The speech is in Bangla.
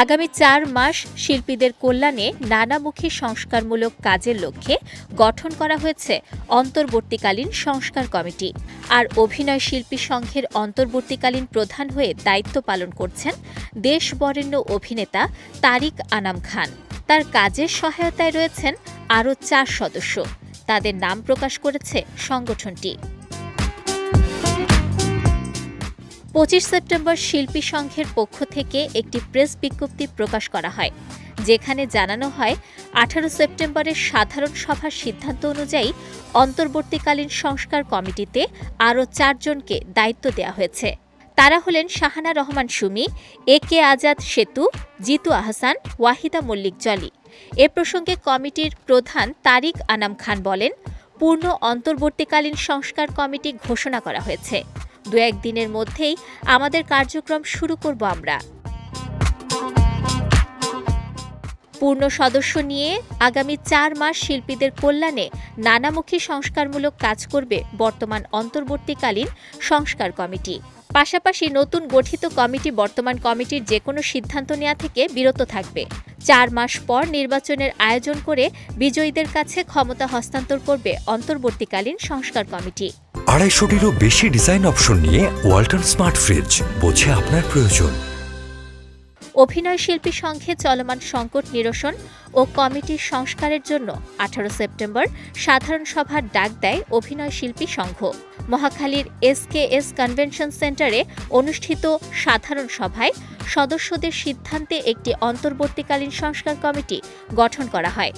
আগামী চার মাস শিল্পীদের কল্যাণে নানামুখী সংস্কারমূলক কাজের লক্ষ্যে গঠন করা হয়েছে অন্তর্বর্তীকালীন সংস্কার কমিটি। আর অভিনয় শিল্পী সংঘের অন্তর্বর্তীকালীন প্রধান হয়ে দায়িত্ব পালন করছেন দেশ বরেণ্য অভিনেতা তারিক আনাম খান। তার কাজের সহায়তায় রয়েছেন আরও চার সদস্য। তাদের নাম প্রকাশ করেছে সংগঠনটি। পঁচিশ সেপ্টেম্বর শিল্পী সংঘের পক্ষ থেকে একটি প্রেস বিজ্ঞপ্তি প্রকাশ করা হয়, যেখানে জানানো হয়, আঠারো সেপ্টেম্বরের সাধারণ সভার সিদ্ধান্ত অনুযায়ী অন্তর্বর্তীকালীন সংস্কার কমিটিতে আরও চারজনকে দায়িত্ব দেওয়া হয়েছে। তারা হলেন শাহানা রহমান সুমি, এ কে আজাদ সেতু, জিতু আহসান, ওয়াহিদা মল্লিক জলি। এ প্রসঙ্গে কমিটির প্রধান তারিক আনাম খান বলেন, পূর্ণ অন্তর্বর্তীকালীন সংস্কার কমিটি ঘোষণা করা হয়েছে। দু একদিনের মধ্যেই আমাদের কার্যক্রম শুরু করব আমরা। পূর্ণ সদস্য নিয়ে আগামী চার মাস শিল্পীদের কল্যাণে নানামুখী সংস্কারমূলক কাজ করবে বর্তমান অন্তর্বর্তীকালীন সংস্কার কমিটি। পাশাপাশি নতুন গঠিত কমিটি বর্তমান কমিটির যে কোনো সিদ্ধান্ত নেওয়া থেকে বিরত থাকবে। চার মাস পর নির্বাচনের আয়োজন করে বিজয়ীদের কাছে ক্ষমতা হস্তান্তর করবে অন্তর্বর্তীকালীন সংস্কার কমিটি। আড়াইশোটিরও বেশি ডিজাইন অপশন নিয়ে ওয়াল্টন স্মার্ট ফ্রিজ, বোঝে আপনার প্রয়োজন। অভিনয় শিল্পী সংঘে চলমান সংকট নিরসন ও কমিটির সংস্কারের জন্য আঠারো সেপ্টেম্বর সাধারণ সভার ডাক দেয় অভিনয় শিল্পী সংঘ। মহাখালীর এসকেএস কনভেনশন সেন্টারে অনুষ্ঠিত সাধারণ সভায় সদস্যদের সিদ্ধান্তে একটি অন্তর্বর্তীকালীন সংস্কার কমিটি গঠন করা হয়।